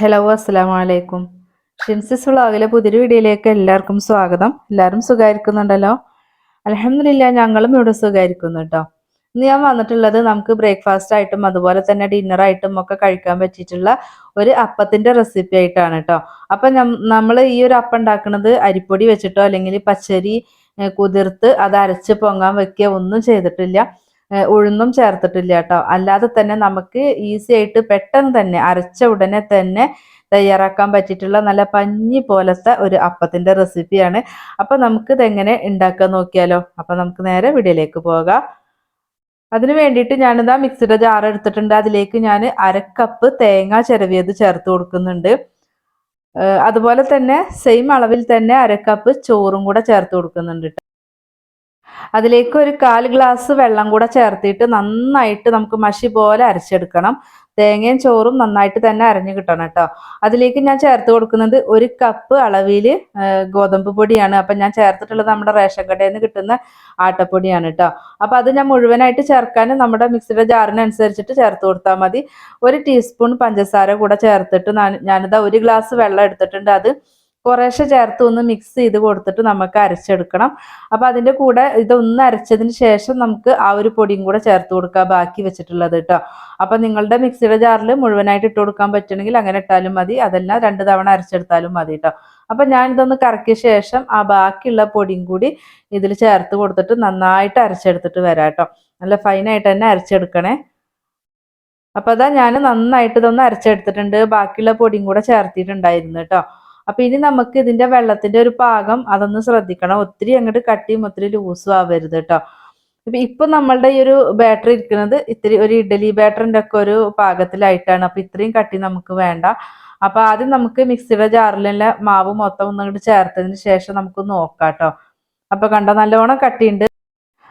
Hello അസ്സാം വലൈക്കും ഷിൻസിസ് വ്ളോഗിലെ പുതിയൊരു വീഡിയോയിലേക്ക് എല്ലാവർക്കും സ്വാഗതം. എല്ലാവരും സുഖമായിരിക്കുന്നുണ്ടല്ലോ? അലഹമില്ല ഞങ്ങളും ഇവിടെ സുഖമായിരിക്കുന്നു കേട്ടോ ഇന്ന് ഞാൻ വന്നിട്ടുള്ളത് നമുക്ക് ബ്രേക്ക്ഫാസ്റ്റ് ആയിട്ടും അതുപോലെ തന്നെ ഡിന്നർ ആയിട്ടും ഒക്കെ കഴിക്കാൻ പറ്റിയിട്ടുള്ള ഒരു അപ്പത്തിന്റെ റെസിപ്പി ആയിട്ടാണ് കേട്ടോ അപ്പം നമ്മൾ ഈ ഒരു അപ്പം ഉണ്ടാക്കുന്നത് അരിപ്പൊടി വെച്ചിട്ടോ അല്ലെങ്കിൽ പച്ചരി കുതിർത്ത് അത് അരച്ച് പൊങ്ങാൻ വെക്കുക ഒന്നും ചെയ്തിട്ടില്ല. ഉഴുന്നും ചേർത്തിട്ടില്ല കേട്ടോ. അല്ലാതെ തന്നെ നമുക്ക് ഈസി ആയിട്ട് പെട്ടെന്ന് തന്നെ അരച്ച ഉടനെ തന്നെ തയ്യാറാക്കാൻ പറ്റിയിട്ടുള്ള നല്ല പഞ്ഞി പോലത്തെ ഒരു അപ്പത്തിന്റെ റെസിപ്പിയാണ് അപ്പൊ നമുക്ക് ഇതെങ്ങനെ ഉണ്ടാക്കാൻ നോക്കിയാലോ? അപ്പൊ നമുക്ക് നേരെ വീഡിയോയിലേക്ക് പോകാം. അതിന് വേണ്ടിയിട്ട് ഞാനിതാ മിക്സിയുടെ ജാർ എടുത്തിട്ടുണ്ട്. അതിലേക്ക് ഞാൻ അരക്കപ്പ് തേങ്ങ ചിരവിയത് ചേർത്ത് കൊടുക്കുന്നുണ്ട്. അതുപോലെ തന്നെ സെയിം അളവിൽ തന്നെ അരക്കപ്പ് ചോറും കൂടെ ചേർത്ത് കൊടുക്കുന്നുണ്ട്. അതിലേക്ക് ഒരു കാൽ ഗ്ലാസ് വെള്ളം കൂടെ ചേർത്തിട്ട് നന്നായിട്ട് നമുക്ക് മഷി പോലെ അരച്ചെടുക്കണം. തേങ്ങയും ചോറും നന്നായിട്ട് തന്നെ അരഞ്ഞു കിട്ടണം കേട്ടോ. അതിലേക്ക് ഞാൻ ചേർത്ത് കൊടുക്കുന്നത് ഒരു കപ്പ് അളവിൽ ഗോതമ്പ് പൊടിയാണ്. അപ്പം ഞാൻ ചേർത്തിട്ടുള്ളത് നമ്മുടെ റേഷൻ കടയിൽ നിന്ന് കിട്ടുന്ന ആട്ടപ്പൊടിയാണ് കേട്ടോ. അപ്പം അത് ഞാൻ മുഴുവനായിട്ട് ചേർക്കാൻ നമ്മുടെ മിക്സിയുടെ ജാറിനനുസരിച്ചിട്ട് ചേർത്ത് കൊടുത്താൽ മതി. ഒരു ടീസ്പൂൺ പഞ്ചസാര കൂടെ ചേർത്തിട്ട് ഞാനിതാ ഒരു ഗ്ലാസ് വെള്ളം എടുത്തിട്ടുണ്ട്. അത് കുറേശ്ശെ ചേർത്ത് ഒന്ന് മിക്സ് ചെയ്ത് കൊടുത്തിട്ട് നമുക്ക് അരച്ചെടുക്കണം. അപ്പം അതിന്റെ കൂടെ ഇതൊന്ന് അരച്ചതിന് ശേഷം നമുക്ക് ആ ഒരു പൊടിയും കൂടെ ചേർത്ത് കൊടുക്കുക ബാക്കി വെച്ചിട്ടുള്ളത് കേട്ടോ അപ്പം നിങ്ങളുടെ മിക്സിയുടെ ജാറിൽ മുഴുവനായിട്ട് ഇട്ട് കൊടുക്കാൻ പറ്റണമെങ്കിൽ അങ്ങനെ ഇട്ടാലും മതി. അതല്ല രണ്ട് തവണ അരച്ചെടുത്താലും മതി കേട്ടോ അപ്പം ഞാൻ ഇതൊന്ന് കറക്കിയ ശേഷം ആ ബാക്കിയുള്ള പൊടിയും കൂടി ഇതിൽ ചേർത്ത് കൊടുത്തിട്ട് നന്നായിട്ട് അരച്ചെടുത്തിട്ട് വരാം കേട്ടോ നല്ല ഫൈനായിട്ട് തന്നെ അരച്ചെടുക്കണേ. അപ്പം അതാ ഞാൻ നന്നായിട്ട് ഇതൊന്ന് അരച്ചെടുത്തിട്ടുണ്ട്. ബാക്കിയുള്ള പൊടിയും കൂടെ ചേർത്തിട്ടുണ്ടായിരുന്നു കേട്ടോ അപ്പൊ ഇനി നമുക്ക് ഇതിന്റെ വെള്ളത്തിന്റെ ഒരു പാകം അതൊന്ന് ശ്രദ്ധിക്കണം. ഒത്തിരി അങ്ങോട്ട് കട്ടിയും ഒത്തിരി ലൂസും ആവരുത് കേട്ടോ ഇപ്പൊ ഇപ്പൊ നമ്മളുടെ ഈ ഒരു ബാറ്ററി ഇരിക്കുന്നത് ഇത്തിരി ഒരു ഇഡലി ബാറ്ററിന്റെ ഒക്കെ ഒരു പാകത്തിലായിട്ടാണ്. അപ്പൊ ഇത്രയും കട്ടി നമുക്ക് വേണ്ട. അപ്പൊ ആദ്യം നമുക്ക് മിക്സിയുടെ ജാറിലുള്ള മാവ് മൊത്തം ഒന്നും അങ്ങോട്ട് ചേർത്തതിന് ശേഷം നമുക്ക് നോക്കാം കേട്ടോ അപ്പൊ കണ്ടോ നല്ലോണം കട്ടിയുണ്ട്.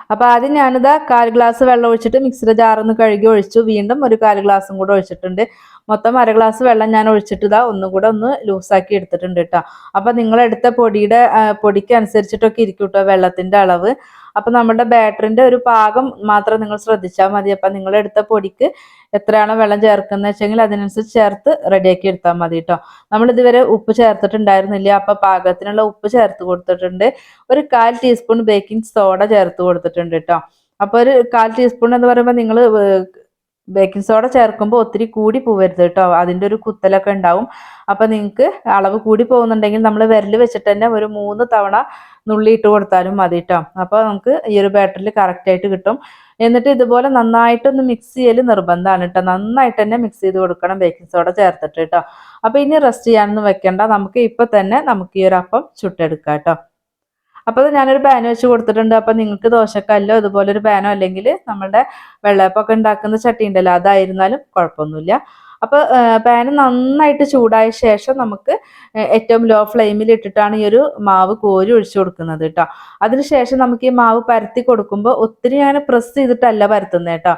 അപ്പൊ ആദ്യം ഞാനിതാ കാൽ ഗ്ലാസ് വെള്ളം ഒഴിച്ചിട്ട് മിക്സിയുടെ ജാറൊന്ന് കഴുകി ഒഴിച്ചു. വീണ്ടും ഒരു കാൽ ഗ്ലാസും കൂടെ ഒഴിച്ചിട്ടുണ്ട്. മൊത്തം അര ഗ്ലാസ് വെള്ളം ഞാൻ ഒഴിച്ചിട്ട് ഇതാ ഒന്നും കൂടെ ഒന്ന് ലൂസാക്കി എടുത്തിട്ടുണ്ട് കേട്ടോ അപ്പൊ നിങ്ങൾ എടുത്ത പൊടിയുടെ പൊടിക്ക് അനുസരിച്ചിട്ടൊക്കെ ഇരിക്കും കേട്ടോ വെള്ളത്തിന്റെ അളവ്. അപ്പൊ നമ്മുടെ ബാറ്ററിന്റെ ഒരു പാകം മാത്രം നിങ്ങൾ ശ്രദ്ധിച്ചാൽ മതി. അപ്പൊ നിങ്ങൾ എടുത്ത പൊടിക്ക് എത്രയാണോ വെള്ളം ചേർക്കുന്നത് വെച്ചെങ്കിൽ അതിനനുസരിച്ച് ചേർത്ത് റെഡിയാക്കി എടുത്താൽ മതി കേട്ടോ നമ്മൾ ഇതുവരെ ഉപ്പ് ചേർത്തിട്ടുണ്ടായിരുന്നില്ല. അപ്പൊ പാകത്തിനുള്ള ഉപ്പ് ചേർത്ത് കൊടുത്തിട്ടുണ്ട്. ഒരു കാൽ ടീസ്പൂൺ ബേക്കിംഗ് സോഡ ചേർത്ത് കൊടുത്തിട്ടുണ്ട് കേട്ടോ അപ്പൊ ഒരു കാൽ ടീസ്പൂൺ എന്ന് പറയുമ്പോൾ നിങ്ങൾ ബേക്കിംഗ് സോഡ ചേർക്കുമ്പോൾ ഒത്തിരി കൂടി പോവരുത് കേട്ടോ. അതിന്റെ ഒരു കുത്തലൊക്കെ ഉണ്ടാവും. അപ്പം നിങ്ങൾക്ക് അളവ് കൂടി പോകുന്നുണ്ടെങ്കിൽ നമ്മൾ വിരൽ വെച്ചിട്ട് തന്നെ ഒരു മൂന്ന് തവണ നുള്ളി ഇട്ട് കൊടുത്താലും മതി കേട്ടോ. അപ്പോൾ നമുക്ക് ഈ ഒരു ബാറ്ററിൽ കറക്റ്റായിട്ട് കിട്ടും. എന്നിട്ട് ഇതുപോലെ നന്നായിട്ടൊന്ന് മിക്സ് ചെയ്യൽ നിർബന്ധമാണ് കേട്ടോ. നന്നായിട്ട് തന്നെ മിക്സ് ചെയ്ത് കൊടുക്കണം ബേക്കിംഗ് സോഡ ചേർത്തിട്ട് കേട്ടോ. അപ്പോൾ ഇനി റെസ്റ്റ് ചെയ്യാനൊന്നും വെക്കേണ്ട. നമുക്ക് ഇപ്പം തന്നെ നമുക്ക് ഈ ഒരു അപ്പം ചുട്ടെടുക്കാം കേട്ടോ. അപ്പോൾ അത് ഞാനൊരു പാൻ വെച്ച് കൊടുത്തിട്ടുണ്ട്. അപ്പോൾ നിങ്ങൾക്ക് ദോശക്കല്ലോ ഇതുപോലെ ഒരു പാനോ അല്ലെങ്കിൽ നമ്മുടെ വെള്ളയപ്പമൊക്കെ ഉണ്ടാക്കുന്ന ചട്ടി ഉണ്ടല്ലോ അതായിരുന്നാലും കുഴപ്പമൊന്നുമില്ല. അപ്പോൾ പാന് നന്നായിട്ട് ചൂടായ ശേഷം നമുക്ക് ഏറ്റവും ലോ ഫ്ലെയിമിൽ ഇട്ടിട്ടാണ് ഈ ഒരു മാവ് കോരി ഒഴിച്ചു കൊടുക്കുന്നത് കേട്ടോ. അതിനുശേഷം നമുക്ക് ഈ മാവ് പരത്തി കൊടുക്കുമ്പോൾ ഒത്തിരി ഞാൻ പ്രസ് ചെയ്തിട്ടല്ല പരത്തുന്നത് കേട്ടോ.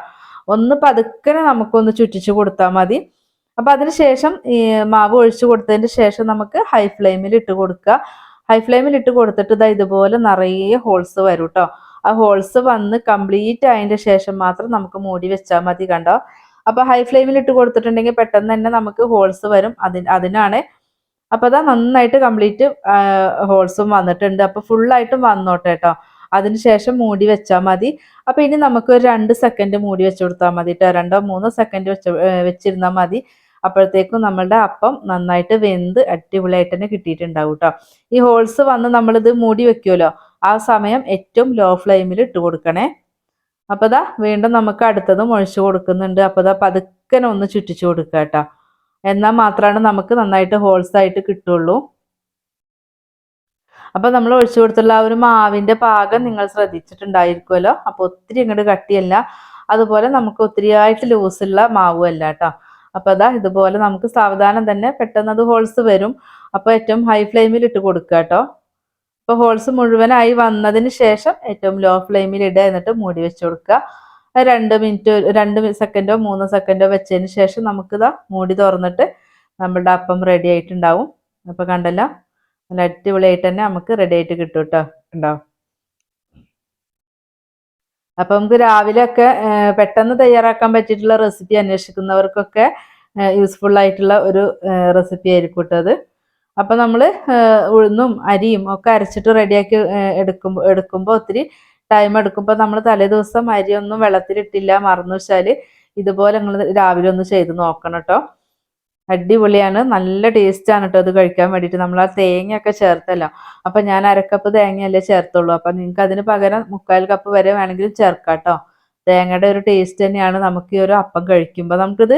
ഒന്ന് പതുക്കനെ നമുക്കൊന്ന് ചുറ്റിച്ച് കൊടുത്താൽ മതി. അപ്പോൾ അതിനുശേഷം ഈ മാവ് ഒഴിച്ചു കൊടുത്തതിന് ശേഷം നമുക്ക് ഹൈ ഫ്ലെയിമിൽ ഇട്ട് കൊടുക്കുക. ഹൈ ഫ്ലെയിമിൽ ഇട്ട് കൊടുത്തിട്ട് ഇതാ ഇതുപോലെ നിറയെ ഹോൾസ് വരും കേട്ടോ ആ ഹോൾസ് വന്ന് കംപ്ലീറ്റ് ആയതിന്റെ ശേഷം മാത്രം നമുക്ക് മൂടി വെച്ചാൽ മതി കണ്ടോ? അപ്പോൾ ഹൈ ഫ്ലെയിമിൽ ഇട്ട് കൊടുത്തിട്ടുണ്ടെങ്കിൽ പെട്ടെന്ന് തന്നെ നമുക്ക് ഹോൾസ് വരും. അതിന് അതിനാണ്. അപ്പോൾ അതാ നന്നായിട്ട് കംപ്ലീറ്റ് ഹോൾസും വന്നിട്ടുണ്ട്. അപ്പൊ ഫുള്ളായിട്ടും വന്നോട്ടെ കേട്ടോ അതിനുശേഷം മൂടി വെച്ചാൽ മതി. അപ്പോൾ ഇനി നമുക്ക് ഒരു രണ്ട് സെക്കൻഡ് മൂടി വെച്ച് കൊടുത്താൽ മതി കേട്ടോ രണ്ടോ മൂന്നോ സെക്കൻഡ് വെച്ച് വെച്ചിരുന്നാൽ മതി. അപ്പോഴത്തേക്കും നമ്മളുടെ അപ്പം നന്നായിട്ട് വെന്ത് അടിപൊളിയായിട്ട് തന്നെ കിട്ടിയിട്ടുണ്ടാവും കേട്ടോ ഈ ഹോൾസ് വന്ന് നമ്മളിത് മൂടി വെക്കുമല്ലോ ആ സമയം ഏറ്റവും ലോ ഫ്ലെയിമിൽ ഇട്ട് കൊടുക്കണേ. അപ്പൊ ദാ വീണ്ടും നമുക്ക് അടുത്തത് ഒഴിച്ചു കൊടുക്കുന്നുണ്ട്. അപ്പൊ ദാ പതുക്കനെ ഒന്ന് ചുറ്റിച്ചു കൊടുക്കുക കേട്ടോ. എന്നാൽ മാത്രമാണ് നമുക്ക് നന്നായിട്ട് ഹോൾസ് ആയിട്ട് കിട്ടുള്ളൂ. അപ്പൊ നമ്മൾ ഒഴിച്ചു കൊടുത്തുള്ള ആ ഒരു മാവിന്റെ പാകം നിങ്ങൾ ശ്രദ്ധിച്ചിട്ടുണ്ടായിരിക്കുമല്ലോ. അപ്പൊ ഒത്തിരി അങ്ങോട്ട് കട്ടിയല്ല. അതുപോലെ നമുക്ക് ഒത്തിരിയായിട്ട് ലൂസുള്ള മാവുമല്ല കേട്ടോ. അപ്പൊ അതാ ഇതുപോലെ നമുക്ക് സാവധാനം തന്നെ പെട്ടെന്ന് അത് ഹോൾസ് വരും. അപ്പൊ ഏറ്റവും ഹൈ ഫ്ലെയിമിൽ ഇട്ട് കൊടുക്കുക കേട്ടോ. അപ്പൊ ഹോൾസ് മുഴുവനായി വന്നതിന് ശേഷം ഏറ്റവും ലോ ഫ്ലെയിമിൽ ഇടുക എന്നിട്ട് മൂടി വെച്ച് കൊടുക്കുക. രണ്ട് മിനിറ്റ് രണ്ട് സെക്കൻഡോ മൂന്ന് സെക്കൻഡോ വെച്ചതിന് ശേഷം നമുക്കിതാ മൂടി തുറന്നിട്ട് നമ്മളുടെ അപ്പം റെഡി ആയിട്ടുണ്ടാവും. അപ്പൊ കണ്ടല്ലോ? നല്ല അടിപൊളിയായിട്ട് തന്നെ നമുക്ക് റെഡി ആയിട്ട് കിട്ടും കേട്ടോ. ഉണ്ടോ അപ്പൊ നമുക്ക് രാവിലെ ഒക്കെ പെട്ടെന്ന് തയ്യാറാക്കാൻ പറ്റിയിട്ടുള്ള റെസിപ്പി അന്വേഷിക്കുന്നവർക്കൊക്കെ യൂസ്ഫുൾ ആയിട്ടുള്ള ഒരു റെസിപ്പി ആയിരിക്കും അത്. അപ്പം നമ്മൾ ഉഴുന്നും അരിയും ഒക്കെ അരച്ചിട്ട് റെഡിയാക്കി എടുക്കുമ്പോൾ എടുക്കുമ്പോൾ ഒത്തിരി ടൈം എടുക്കുമ്പോൾ നമ്മൾ തലേ ദിവസം അരിയൊന്നും വെള്ളത്തിലിട്ടില്ല. മറന്നു വെച്ചാൽ ഇതുപോലെ നിങ്ങൾ രാവിലെ ഒന്ന് ചെയ്ത് നോക്കണം കേട്ടോ അടിപൊളിയാണ്. നല്ല ടേസ്റ്റാണ് കേട്ടോ അത് കഴിക്കാൻ വേണ്ടിയിട്ട്. നമ്മൾ ആ തേങ്ങയൊക്കെ ചേർത്തല്ലോ. അപ്പൊ ഞാൻ അരക്കപ്പ് തേങ്ങയല്ലേ ചേർത്തുള്ളൂ. അപ്പൊ നിങ്ങൾക്ക് അതിന് പകരം മുക്കാൽ കപ്പ് വരെ വേണമെങ്കിൽ ചേർക്കാം കേട്ടോ തേങ്ങയുടെ ഒരു ടേസ്റ്റ് തന്നെയാണ് നമുക്ക് ഈ ഒരു അപ്പം കഴിക്കുമ്പോൾ നമുക്കിത്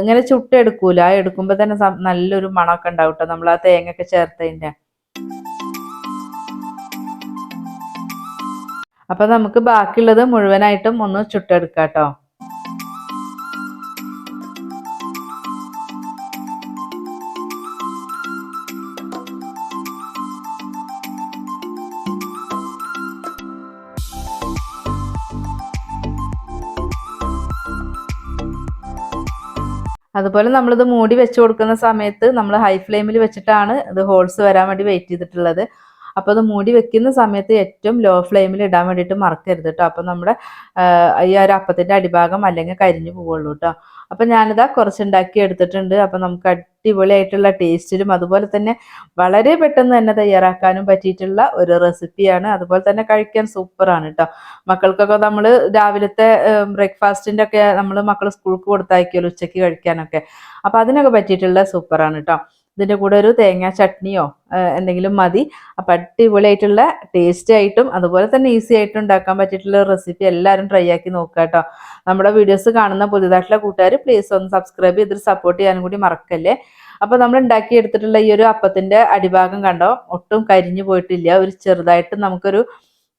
ഇങ്ങനെ ചുട്ടെടുക്കൂല. എടുക്കുമ്പോൾ തന്നെ നല്ലൊരു മണമൊക്കെ ഉണ്ടാവും കേട്ടോ നമ്മൾ ആ തേങ്ങയൊക്കെ ചേർത്തതിന്റെ. അപ്പൊ നമുക്ക് ബാക്കിയുള്ളത് മുഴുവനായിട്ടും ഒന്ന് ചുട്ടെടുക്കാം കേട്ടോ അതുപോലെ നമ്മളിത് മൂടി വെച്ച് കൊടുക്കുന്ന സമയത്ത് നമ്മൾ ഹൈ ഫ്ലെയിമിൽ വെച്ചിട്ടാണ് ഇത് ഹോൾസ് വരാൻ വേണ്ടി വെയിറ്റ് ചെയ്തിട്ടുള്ളത്. അപ്പോൾ അത് മൂടി വെക്കുന്ന സമയത്ത് ഏറ്റവും ലോ ഫ്ലെയിമിൽ ഇടാൻ വേണ്ടിയിട്ട് മറക്കരുത് കേട്ടോ അപ്പോൾ നമ്മുടെ ഈ ഒരു അപ്പത്തിന്റെ അടിഭാഗം അല്ലെങ്കിൽ കരിഞ്ഞു പോവുള്ളൂ കേട്ടോ അപ്പം ഞാനിതാ കുറച്ചുണ്ടാക്കി എടുത്തിട്ടുണ്ട്. അപ്പം നമുക്ക് അടിപൊളിയായിട്ടുള്ള ടേസ്റ്റിലും അതുപോലെ തന്നെ വളരെ പെട്ടെന്ന് തന്നെ തയ്യാറാക്കാനും പറ്റിയിട്ടുള്ള ഒരു റെസിപ്പിയാണ് അതുപോലെ തന്നെ കഴിക്കാൻ സൂപ്പറാണ് കേട്ടോ മക്കൾക്കൊക്കെ നമ്മൾ രാവിലത്തെ ബ്രേക്ക്ഫാസ്റ്റിന്റെ ഒക്കെ നമ്മൾ മക്കൾ സ്കൂൾക്ക് കൊടുത്തയക്കുമല്ലോ ഉച്ചയ്ക്ക് കഴിക്കാനൊക്കെ. അപ്പം അതിനൊക്കെ പറ്റിയിട്ടുള്ള സൂപ്പറാണ് കേട്ടോ ഇതിന്റെ കൂടെ ഒരു തേങ്ങാ ചട്നിയോ എന്തെങ്കിലും മതി. അപ്പം അടിപൊളിയായിട്ടുള്ള ടേസ്റ്റ് ആയിട്ടും അതുപോലെ തന്നെ ഈസി ആയിട്ടും ഉണ്ടാക്കാൻ പറ്റിയിട്ടുള്ള റെസിപ്പി എല്ലാവരും ട്രൈ ആക്കി നോക്കുക കേട്ടോ. നമ്മുടെ വീഡിയോസ് കാണുന്ന പുതിയതായിട്ടുള്ള കൂട്ടുകാർ പ്ലീസ് ഒന്ന് സബ്സ്ക്രൈബ് ചെയ്തിട്ട് സപ്പോർട്ട് ചെയ്യാനും കൂടി മറക്കല്ലേ? അപ്പോൾ നമ്മൾ ഉണ്ടാക്കി എടുത്തിട്ടുള്ള ഈ ഒരു അപ്പത്തിന്റെ അടിഭാഗം കണ്ടോ? ഒട്ടും കരിഞ്ഞു പോയിട്ടില്ല. ഒരു ചെറുതായിട്ട് നമുക്കൊരു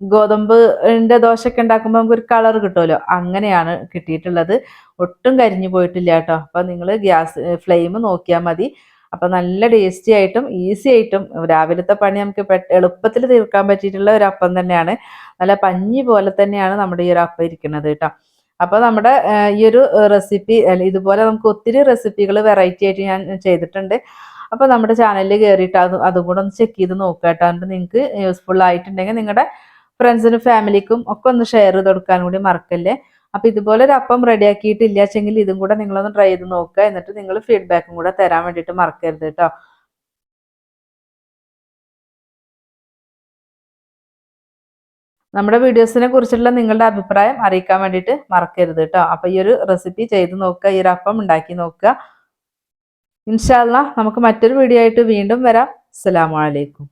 ഗോതമ്പിന്റെ ദോശയൊക്കെ ഉണ്ടാക്കുമ്പോൾ നമുക്കൊരു കളർ കിട്ടുമല്ലോ. അങ്ങനെയാണ് കിട്ടിയിട്ടുള്ളത്. ഒട്ടും കരിഞ്ഞു പോയിട്ടില്ല കേട്ടോ. അപ്പോൾ നിങ്ങൾ ഗ്യാസ് ഫ്ലെയിം നോക്കിയാൽ മതി. അപ്പം നല്ല ടേസ്റ്റി ആയിട്ടും ഈസി ആയിട്ടും രാവിലത്തെ പണി നമുക്ക് എളുപ്പത്തിൽ തീർക്കാൻ പറ്റിയിട്ടുള്ള ഒരു അപ്പം തന്നെയാണ്. നല്ല പഞ്ഞി പോലെ തന്നെയാണ് നമ്മുടെ ഈ ഒരു അപ്പം ഇരിക്കുന്നത് കേട്ടോ. അപ്പോൾ നമ്മുടെ ഈ ഒരു റെസിപ്പി ഇതുപോലെ നമുക്ക് ഒത്തിരി റെസിപ്പികൾ വെറൈറ്റി ആയിട്ട് ഞാൻ ചെയ്തിട്ടുണ്ട്. അപ്പോൾ നമ്മുടെ ചാനലിൽ കയറിയിട്ട് അത് അതും കൂടെ ഒന്ന് ചെക്ക് ചെയ്ത് നോക്കുക കേട്ടോ. എന്നിട്ട് നിങ്ങൾക്ക് യൂസ്ഫുൾ ആയിട്ടുണ്ടെങ്കിൽ നിങ്ങളുടെ ഫ്രണ്ട്സിനും ഫാമിലിക്കും ഒക്കെ ഒന്ന് ഷെയർ ചെയ്ത് കൊടുക്കാൻ കൂടി മറക്കല്ലേ? അപ്പോൾ ഇതുപോലെ ഒരു അപ്പം റെഡിയാക്കിയിട്ടില്ല വെച്ചെങ്കിൽ ഇതും കൂടെ നിങ്ങളൊന്ന് ട്രൈ ചെയ്ത് നോക്കുക. എന്നിട്ട് നിങ്ങൾ ഫീഡ്ബാക്കും കൂടെ തരാൻ വേണ്ടിയിട്ട് മറക്കരുത് കേട്ടോ. നമ്മുടെ വീഡിയോസിനെ കുറിച്ചുള്ള നിങ്ങളുടെ അഭിപ്രായം അറിയിക്കാൻ വേണ്ടിയിട്ട് മറക്കരുത് കേട്ടോ. അപ്പോൾ ഈ ഒരു റെസിപ്പി ചെയ്ത് നോക്കുക ഈ ഒരു അപ്പം ഉണ്ടാക്കി നോക്കുക. ഇൻഷാല്ല നമുക്ക് മറ്റൊരു വീഡിയോ ആയിട്ട് വീണ്ടും വരാം. അസ്സലാമലൈക്കും